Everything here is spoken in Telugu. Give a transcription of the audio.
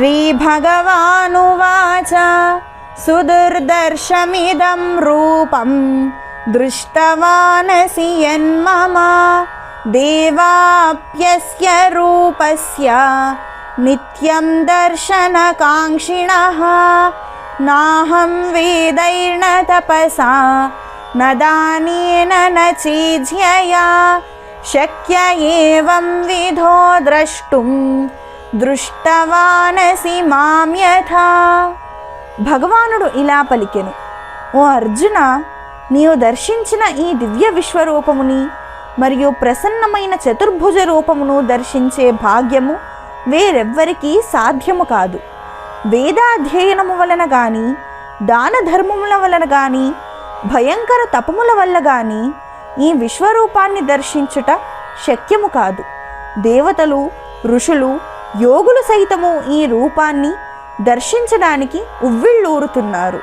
श्रीभगवानुवाच सुदुर्दर्शमिदं रूपं दृष्टवानसि यन्मम देवाप्यस्य रूपस्य नित्यं दर्शनकाङ्क्षिणः नाहं वेदैर्न तपसा न दानेन न चेज्यया शक्य एवं विधो द्रष्टुं దృష్టవానసి మామ్యథా. భగవానుడు ఇలా పలికెను ఓ అర్జున నీవు దర్శించిన ఈ దివ్య విశ్వరూపముని మరియు ప్రసన్నమైన చతుర్భుజ రూపమును దర్శించే భాగ్యము వేరెవ్వరికీ సాధ్యము కాదు. వేదాధ్యయనము వలన గాని దాన ధర్మముల వలన గాని భయంకర తపముల వల్ల గాని ఈ విశ్వరూపాన్ని దర్శించుట శక్యము కాదు. దేవతలు ఋషులు యోగులు సైతము ఈ రూపాన్ని దర్శించడానికి ఉవ్విళ్ళూరుతున్నారు.